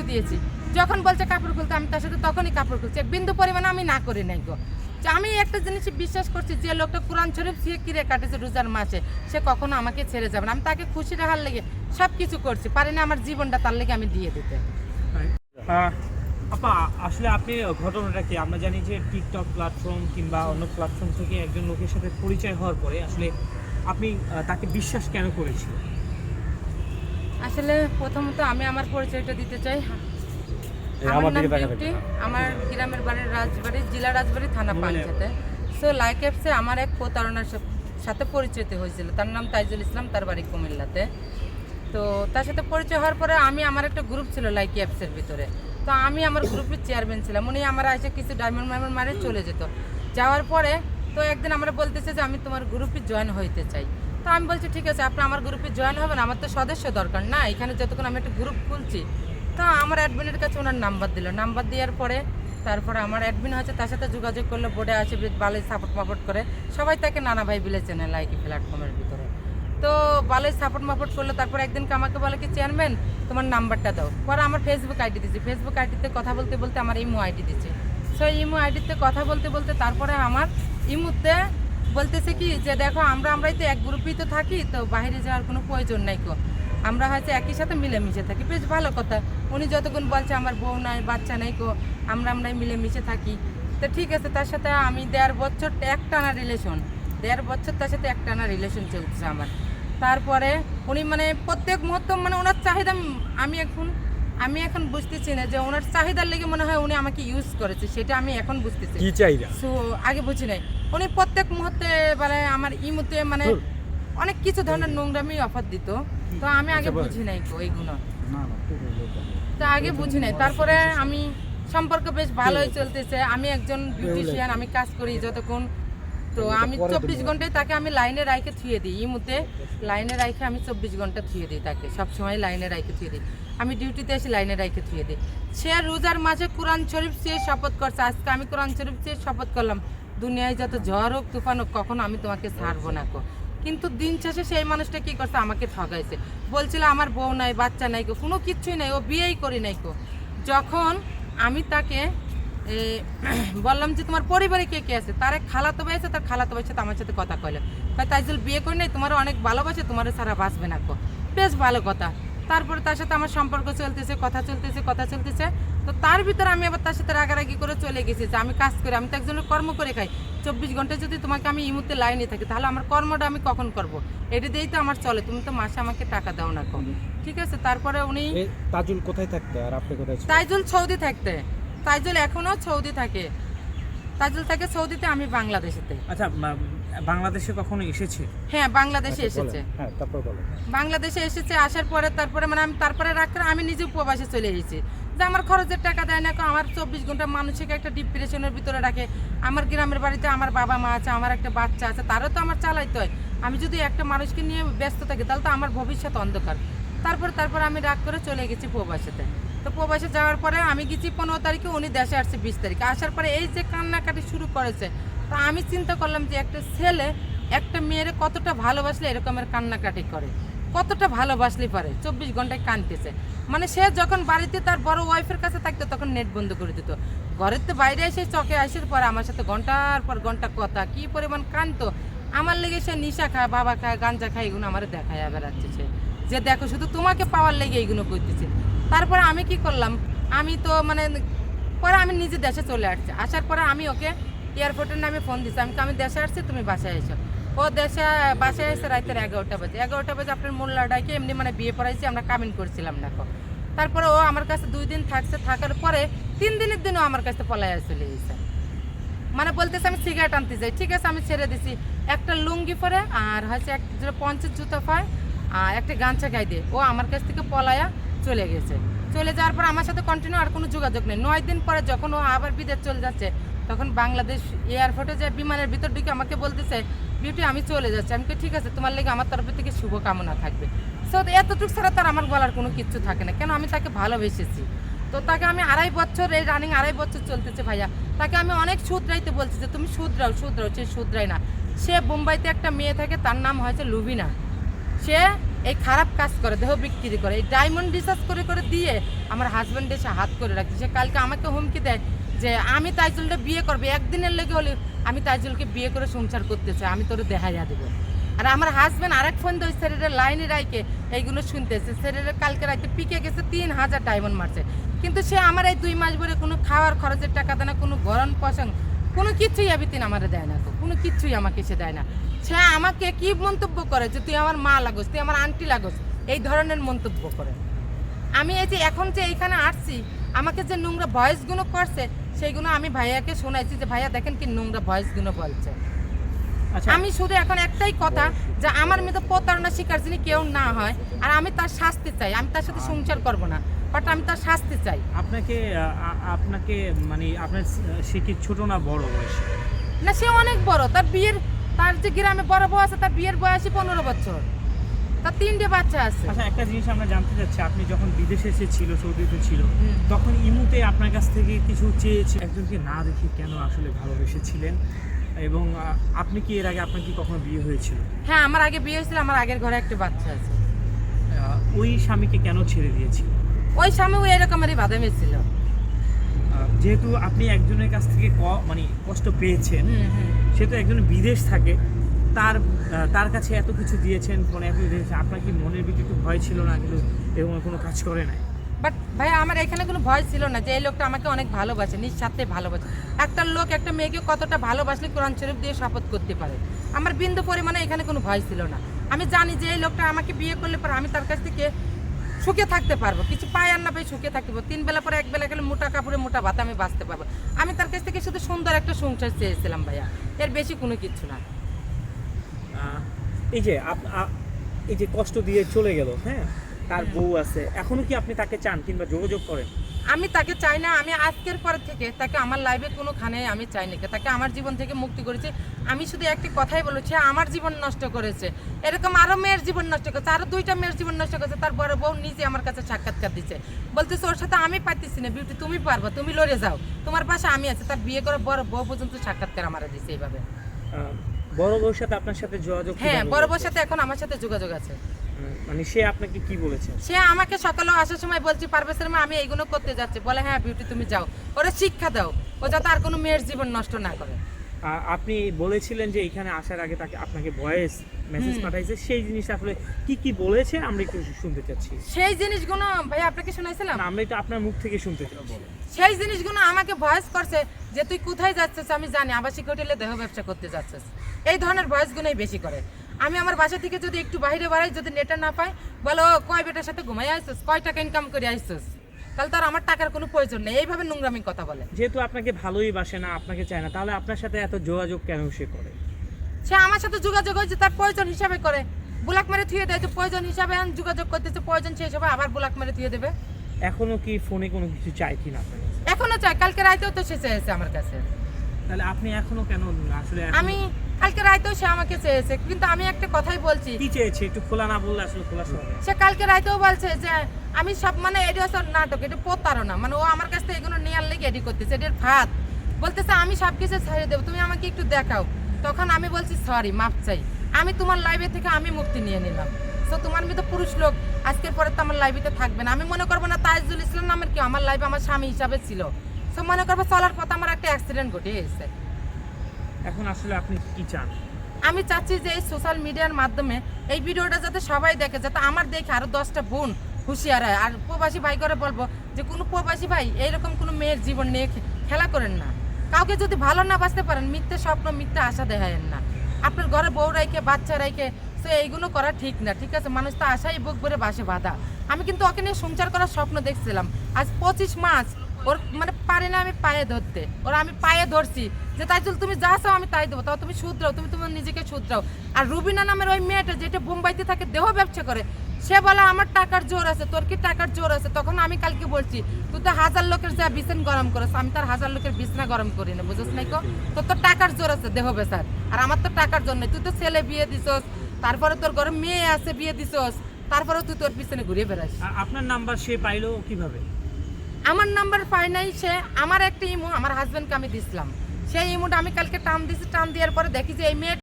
কিছু দিয়েছি। যখন বলছে কাপড় খুলতে, আমি তার সাথে তখনই কাপড় খুলছি। বিন্দু পরিমাণে আমি না করি নাই গো। আমি একটা জিনিস বিশ্বাস করছি, যে লোকটা কোরআন শরীফ সে কিরে কাটেছে রোজার মাসে? সে কখনো আমাকে ছেড়ে যাবে না। আমি তাকে খুশি রাখার লেগে সব কিছু করছি। পারি না আমার জীবনটা তার লেগে আমি দিয়ে দিতে। আপা, আসলে আপনি ঘটনাটা কি? আমরা জানি যে টিকটক প্ল্যাটফর্ম কিংবা অন্য প্ল্যাটফর্ম থেকে একজন লোকের সাথে পরিচয় হওয়ার পরে আসলে আপনি তাকে বিশ্বাস কেন করেছিলেন? আসলে প্রথমত আমি আমার পরিচয়টা দিতে চাই। আমার আমার নাম বিউটি। আমার গ্রামের বাড়ির রাজবাড়ি জেলা রাজবাড়ি থানা পাঞ্চাতে সো লাইক অ্যাপসে আমার এক প্রতারণার সাথে পরিচিত হয়েছিল। তার নাম তাইজুল ইসলাম তার বাড়ি কুমিল্লাতে। তো তার সাথে পরিচয় হওয়ার পরে আমি আমার একটা গ্রুপ ছিল লাইক অ্যাপসের ভিতরে। তো আমি আমার গ্রুপের চেয়ারম্যান ছিলাম। উনি আমার এসে কিছু ডায়মন্ড মাইমন্ড মারে চলে যেত। যাওয়ার পরে তো একদিন আমরা বলতেছে যে আমি তোমার গ্রুপে জয়েন হইতে চাই। তো আমি বলছি, ঠিক আছে আপনি আমার গ্রুপে জয়েন হবেন, আমার তো সদস্য দরকার। না, এখানে যতক্ষণ আমি একটা গ্রুপ খুলছি। তো আমার অ্যাডমিনের কাছে ওনার নাম্বার দিল। নাম্বার দেওয়ার পরে, তারপরে আমার অ্যাডমিন হচ্ছে তার সাথে যোগাযোগ করল বোর্ডে আছে ভালোই সাপোর্ট মাপোর্ট করে। সবাই তাকে নানা ভাই বিলে চেনে লাইকি প্ল্যাটফর্মের ভিতরে। তো ভালোই সাপোর্ট মাপোর্ট করল, তারপর একদিনকে আমাকে বলে কি চেয়ারম্যান তোমার নাম্বারটা দাও। পরে আমার ফেসবুক আইডি দিচ্ছি ফেসবুক আইডিতে কথা বলতে বলতে আমার ইমো আইডি দিচ্ছে সো ইমো আইডিতে কথা বলতে বলতে তারপরে আমার ইমুতে বলতেছে কি যে দেখো আমরা আমরাই তো এক গ্রুপেই তো থাকি তো বাইরে যাওয়ার কোনো প্রয়োজন নাই কো। আমরা হয়তো একই সাথে মিলেমিশে থাকি। বেশ ভালো কথা। উনি যতক্ষণ বলছে আমার বউ নাই বাচ্চা নাই কো আমরা আমরাই মিলেমিশে থাকি। তো ঠিক আছে তার সাথে আমি দেড় বছর একটানা রিলেশন দেড় বছর তার সাথে একটানা রিলেশন চলছে আমার। তারপরে উনি মানে প্রত্যেক মুহূর্ত মানে ওনার চাহিদা আমি এখন আমি এখন বুঝতেছি না যে ওনার চাহিদার লেগে মনে হয় উনি আমাকে ইউজ করেছে। সেটা আমি এখন বুঝতেছি। কি সো আগে বুঝি নাই। উনি প্রত্যেক মুহূর্তে মানে আমার ইমুতে মানে অনেক কিছু ধরনের নোংরামি অফার দিত। তো আমি আগে বুঝি নাই এইগুলো। তো আগে বুঝি নাই। তারপরে আমি সম্পর্ক বেশ ভালোই চলতেছে। আমি একজন বিউটিশিয়ান আমি কাজ করি যতক্ষণ। তো আমি চব্বিশ ঘন্টায় তাকে আমি লাইনে রাইখে থুয়ে দিই। ইমুতে লাইনে রাইখে আমি চব্বিশ ঘণ্টা থুয়ে দিই তাকে। সবসময় লাইনে রাইখে থুয়ে দিই। আমি ডিউটিতে এসে লাইনে রাইখে থুয়ে দিই। সে রোজার মাঝে কোরআন শরীফ সে শপথ করছে। আজকে আমি কোরআন শরীফ সে শপথ করলাম। দুনিয়ায় যত ঝড় হোক, তুফান হোক, কখনো আমি তোমাকে ছাড়বো না কো কিন্তু দিন শেষে সেই মানুষটা কি করছে? আমাকে ঠগাইছে। বলছিল, আমার বউ নাই, বাচ্চা নাই কো কোনো কিচ্ছুই নাই, ও বিয়েই করি নাই কো যখন আমি তাকে বললাম যে, তোমার পরিবারে কে কে আছে? তার এক খালাতো ভাই আছে, তার খালাতো ভাইয়ের সাথে আমার সাথে কথা কইলো। কয়, তাইজুল, বিয়ে করি নাই, তোমারও অনেক ভালোবাসে তোমার সারা বাঁচবে না কো বেশ ভালো কথা। তারপরে তার সাথে আমার সম্পর্ক চলতেছে কথা চলতেছে কথা চলতেছে। তো তার ভিতরে আমি আবার তার সাথে রাগারাগি করে চলে গেছি যে আমি কাজ করি আমি তো একজনের কর্ম করে খাই। চব্বিশ ঘণ্টা যদি তোমাকে আমি এই মুহূর্তে লাইনে থাকি তাহলে আমার কর্মটা আমি কখন করব? এটা দিয়েই তো আমার চলে তুমি তো মাসে আমাকে টাকা দাও না কম। ঠিক আছে? তারপরে উনি তাজুল কোথায় থাকতে আর আপনি কোথায় তাইজুল সৌদি থাকতে। তাইজুল এখনও সৌদি থাকে। তাইজুল থাকে সৌদিতে আমি বাংলাদেশেতে। আচ্ছা বাংলাদেশে কখনো এসেছে? হ্যাঁ বাংলাদেশে আচ্ছা, এসেছে। হ্যাঁ তারপর বলেন। বাংলাদেশে এসেছে আসার পরে তারপরে মানে আমি তারপরে রাখতে আমি নিজে উপবাসে চলে এসেছি। যে আমার খরচের টাকা দেয় না আমার চব্বিশ ঘণ্টা মানুষকে একটা ডিপ্রেশনের ভিতরে রাখে। আমার গ্রামের বাড়িতে আমার বাবা মা আছে আমার একটা বাচ্চা আছে তারও তো আমার চালাইতে হয়। আমি যদি একটা মানুষকে নিয়ে ব্যস্ত থাকি তাহলে তো আমার ভবিষ্যৎ অন্ধকার। তারপর তারপর আমি রাগ করে চলে গেছি প্রবাসেতে তো প্রবাসে যাওয়ার পরে আমি গেছি পনেরো তারিখে উনি দেশে আসছে বিশ তারিখে। আসার পরে এই যে কান্নাকাটি শুরু করেছে তা আমি চিন্তা করলাম যে একটা ছেলে একটা মেয়েরে কতটা ভালোবাসলে এরকমের কান্নাকাটি করে? কতটা ভালোবাসলে পারে? চব্বিশ ঘন্টায় কানতেছে মানে সে যখন বাড়িতে তার বড় ওয়াইফের কাছে থাকতো, তখন নেট বন্ধ করে দিত। ঘরের তো বাইরে এসে চকে আসার পর আমার সাথে ঘণ্টার পর ঘণ্টা কথা, কি পরিমাণ কানতো আমার লেগে সে নিশা খায়, বাবা খায়, গাঞ্জা খায়, এগুলো আমার দেখায় বেড়াচ্ছে সে যে দেখো, শুধু তোমাকে পাওয়ার লেগে এইগুলো করতেছে। তারপরে আমি কি করলাম? আমি তো মানে পরে আমি নিজে দেশে চলে আসছি। আসার পরে আমি ওকে এয়ারপোর্টের নামে ফোন দিচ্ছি আমি আমি দেশে আসছি, তুমি বাসায় এসো। ও দেশে, বাসায় এসে রাতের এগারোটা বাজে। এগারোটা বাজে আপনার মোল্লা ডাকে, এমনি মানে বিয়ে পড়াইছি, আমরা কামিন করছিলাম না। তারপরে ও আমার কাছে দুই দিন থাকছে, থাকার পরে তিন দিনের দিনও আমার কাছে পলায় চলে গেছে। মানে বলতেছে, আমি সিগারেট আনতে যাই, ঠিক আছে, আমি ছেড়ে দিছি। একটা লুঙ্গি পরে আর হচ্ছে এক পঞ্চাশ জুতো পায়, আর একটা গামছা গায়ে দিয়ে ও আমার কাছ থেকে পলায়া চলে গেছে। চলে যাওয়ার পর আমার সাথে কন্টিনিউ আর কোনো যোগাযোগ নেই। নয় দিন পরে যখন ও আবার বিদেশ চলে যাচ্ছে তখন বাংলাদেশ এয়ারপোর্টে যে বিমানের ভিতর ঢুকে আমাকে বলতেছে বিউটি আমি চলে যাচ্ছি। আমি ঠিক আছে, তোমার লেগে আমার তরফ থেকে শুভকামনা থাকবে। সো এতটুকু ছাড়া তার আমার বলার কোনো কিচ্ছু থাকে না। কেন? আমি তাকে ভালোবেসেছি। তো তাকে আমি আড়াই বছর এই রানিং আড়াই বছর চলতেছে ভাইয়া। তাকে আমি অনেক শুধরাইতে বলছি যে, তুমি শুধরাও শুধরাও। সে শুধরাই না। সে বোম্বাইতে একটা মেয়ে থাকে, তার নাম হয়েছে লুবিনা সে এই খারাপ কাজ করে, দেহ বিক্রি করে। এই ডায়মন্ড রিসার্চ করে করে দিয়ে আমার হাজব্যান্ড এসে হাত করে রাখছে। সে কালকে আমাকে হুমকি দেয় যে আমি তাইজুলটা বিয়ে করব, একদিনের লেগে হলে আমি তাইজুলকে বিয়ে করে সংসার করতে চাই, আমি তোরে দেখাইয়া দেবো। আর আমার হাজব্যান্ড আরেক ফোন দিয়ে শরীরের লাইনে রাইকে এইগুলো শুনতেছে শরীরের কালকে রাইতে পিকে গেছে তিন হাজার ডায়মন্ড মারছে। কিন্তু সে আমার এই দুই মাস ভরে কোনো খাওয়ার খরচের টাকা দেয় না, কোনো গরম পছং কোনো কিছুই আবিতিন আমার দেয় না তো, কোনো কিছুই আমাকে সে দেয় না। সে আমাকে কি মন্তব্য করে যে তুই আমার মা লাগোস, তুই আমার আন্টি লাগোস, এই ধরনের মন্তব্য করে। আমি এই যে এখন যে এইখানে আসছি, আমাকে যে নোংরা ভয়েসগুলো করছে সেইগুলো আমি ভাইয়াকে শোনাইছি যে ভাইয়া দেখেন কি নোংরা ভয়েসগুলো বলছে। আচ্ছা। আমি শুধু এখন একটাই কথা যে আমার মেয়ে তো প্রতারণা শিকার যিনি কেউ না হয় আর আমি তার শাস্তি চাই। আমি তার সাথে সংসার করব না বাট আমি তার শাস্তি চাই। আপনাকে আপনাকে মানে আপনার কি ছোট না বড় বয়সে? না সে অনেক বড়। তার বিয়ের তার যে গ্রামে বড় বউ আছে তার বিয়ের বয়সই পনেরো বছর। তার তিনটে বাচ্চা আছে। আচ্ছা একটা জিনিস আমরা জানতে চাচ্ছি আপনি যখন বিদেশে এসে ছিল সৌদিতে ছিল তখন ইমুতে আপনার কাছ থেকে কিছু চেয়েছে? একজনকে না দেখে কেন আসলে ভালোবেসেছিলেন? এবং আপনি কি এর আগে আপনার কি কখনো বিয়ে হয়েছিল? হ্যাঁ আমার আগে বিয়ে হয়েছিল আমার আগের ঘরে একটা বাচ্চা আছে। ওই স্বামীকে কেন ছেড়ে দিয়েছিল? ওই স্বামী ওই এরকমেরই বাধা মেয়েছিল আহ, যেহেতু আপনি একজনের কাছ থেকে মানে কষ্ট পেয়েছেন সে তো একজন বিদেশ থাকে তার তার কাছে এত কিছু দিয়েছেন মানে এত দিয়েছেন, আপনার কি মনের ভিতরে একটু ভয় ছিল না কিন্তু এরকম কোনো কাজ করে নাই? বাট ভাই আমার এখানে কোনো ভয় ছিল না যে এই লোকটা আমাকে অনেক ভালোবাসে, নিঃস্বার্থে ভালোবাসে। একটা লোক একটা মেয়েকে কতটা ভালোবাসলে কোরআন শরীফ দিয়ে শপথ করতে পারে? আমার বিন্দু পরিমাণে এখানে কোনো ভয় ছিল না। আমি জানি যে এই লোকটা আমাকে বিয়ে করলে পরে আমি তার কাছ থেকে সুখে থাকতে পারব। কিছু পাই আর না পাই সুখে থাকতে পারব তিন বেলা পরে এক বেলা গেলে মোটা কাপড়ে মোটা ভাত আমি বাঁচতে পারব। আমি তার কাছ থেকে শুধু সুন্দর একটা সংসার চেয়েছিলাম ভাইয়া। এর বেশি কোনো কিছু না। এই যে এই যে কষ্ট দিয়ে চলে গেল হ্যাঁ? তার বউ আছে। এখনও কি আপনি তাকে চান কিংবা যোগাযোগ করেন? আমি তাকে চাই না আমি আজকের পর থেকে তাকে আমার লাইফে কোনোখানে আমি চাই না তাকে আমার জীবন থেকে মুক্তি করেছি। আমি শুধু একটি কথাই বলেছি আমার জীবন নষ্ট করেছে। এরকম আরও মেয়ের জীবন নষ্ট করেছে আরও দুইটা মেয়ের জীবন নষ্ট করেছে তার বড় বউ নিজে আমার কাছে সাক্ষাৎকার দিচ্ছে বলতেছে ওর সাথে আমি পারতেছি না বিউটি তুমি পারবা তুমি লড়ে যাও। তোমার পাশে আমি আছি তার বিয়ে করে বড় বউ পর্যন্ত সাক্ষাৎকার আমার দিচ্ছে এইভাবে। বড় বউর সাথে আপনার সাথে যোগাযোগ হ্যাঁ বড় বউর সাথে এখন আমার সাথে যোগাযোগ আছে। মানে সে আপনাকে কি বলেছে? সে আমাকে সকালে আসার সময় বলছি মা আমি এইগুলো করতে যাচ্ছি। বলে হ্যাঁ বিউটি তুমি যাও। ওরা শিক্ষা দাও। ও যাতে আর কোনো মেয়ের জীবন নষ্ট না করে। আপনি বলেছিলেন যে এখানে আসার আগে তাকে আপনাকে ভয়েস মেসেজ। পাঠাইছে। সেই জিনিস আসলে কি কি বলেছে আমরা একটু শুনতে চাচ্ছি। সেই জিনিসগুলো ভাই আপনাকে শোনাইছিলাম না, আমরা এটা আপনার মুখ থেকে শুনতে চাচ্ছি সেই জিনিসগুলো আমাকে ভয়েস করছে যে তুই কোথায় যাচ্ছিস? আমি জানি। আবাসিক হোটেলে দেহ ব্যবসা করতে যাচ্ছিস। এই ধরনের ভয়েসগুলোই বেশি করে। আমি আমার বাসা থেকে যদি একটু বাইরে বাড়াই যদি নেটে না পাই বলো "ও, কয় বেটার সাথে ঘুমাই আসছিস? কয় টাকা ইনকাম করে আসছিস? তাহলে তার আমার টাকার কোনো প্রয়োজন নেই। এইভাবে নোংরামি কথা বলে। যেহেতু আপনাকে ভালোই বাসে না আপনাকে চায় না তাহলে আপনার সাথে এত যোগাযোগ কেন সে করে? সে আমার সাথে যোগাযোগ হয়েছে তার প্রয়োজন হিসাবে করে। বুলাক মেরে থুয়ে দেয় তো প্রয়োজন হিসাবে এখন যোগাযোগ করতেছে প্রয়োজন সেই হিসাবে আবার বুলাক মেরে থুয়ে দেবে। এখনও কি ফোনে কোনো কিছু চাই কিনা? এখনও চাই কালকে রাইতেও তো সে চেয়েছে আমার কাছে। তাহলে আপনি এখনও কেন আসলে আমি কালকে রাইতেও সে আমাকে চেয়েছে কিন্তু আমি একটা কথাই বলছি। কি চেয়েছে? একটু খোলা না বললে আসলে খোলা সহ সে কালকে রাইতেও বলছে যে আমি সব মানে এটা হচ্ছে নাটক এটা প্রতারণা। মানে ও আমার কাছ থেকে এগুলো নেওয়ার লেগে এডি করতেছে? এটার ফাঁদ বলতেছে আমি সব কিছু ছেড়ে দেবো তুমি আমাকে একটু দেখাও। তখন আমি বলছি সরি মাপ চাই। আমি তোমার লাইভে থেকে আমি মুক্তি নিয়ে নিলাম। তো তোমার মতো পুরুষ লোক আজকের পরে তো আমার লাইভেতে থাকবে না। আমি মনে করব না তাইজুল ইসলাম নামের কি আমার লাইভে আমার স্বামী হিসাবে ছিল। তো মনে করব চলার পথে আমার একটা অ্যাক্সিডেন্ট ঘটে গেছে। এখন আসলে আপনি কি চান? আমি চাচ্ছি যে এই সোশ্যাল মিডিয়ার মাধ্যমে এই ভিডিওটা যাতে সবাই দেখে যাতে আমার দেখে আরও দশটা বোন হুঁশিয়ার হয়। আর প্রবাসী ভাই করে বলব যে কোনো প্রবাসী ভাই এইরকম কোনো মেয়ের জীবন নিয়ে খেলা করেন না। কাউকে যদি ভালো না বাঁচতে পারেন মিথ্যে স্বপ্ন মিথ্যে আশা দেখায়েন না। আপনার ঘরে বউ রাইকে বাচ্চা রাইকে সে এইগুলো করা ঠিক না, ঠিক আছে? মানুষ তো আশাই বুক ভরে বাসে বাধা। আমি কিন্তু ওকে নিয়ে সংসার করার স্বপ্ন দেখছিলাম। আজ পঁচিশ মাস, ওর মানে পারে না আমি পায়ে ধরতে। ওরা আমি পায়ে ধরছি যে তাই চল তুমি যা চাও আমি তাই দেবো। তাও তুমি শুধরাও, তুমি তোমার নিজেকে শুধরাও। আর রুবিনা নামের ওই মেয়েটা যেটা বোম্বাইতে থাকে, দেহ ব্যবসা করে, সে বলে, আমার টাকার জোর আছে, তোর কি টাকার জোর আছে? তখন আমি কালকে বলছি, তুই তো হাজার লোকের যা বিছান গরম করছ আমি তার হাজার লোকের বিছনা গরম করি না, বুঝছ নাই কো? তোর তো টাকার জোর আছে, দেহ বেসার আর আমার তো টাকার জন্য তুই তো ছেলে বিয়ে দিছস তারপরে তোর ঘরে মেয়ে আছে বিয়ে দিছস তারপরে তুই তোর পিছনে ঘুরে বেড়াস আপনার নাম্বার সে পাইলো কীভাবে? আমার নাম্বার পাই নাই সে আমার একটা ইমো আমার হাজব্যান্ডকে আমি দিছিলাম। সেই ইমোটা আমি কালকে টান দিছি টান দেওয়ার পরে দেখি যে এই মেয়ে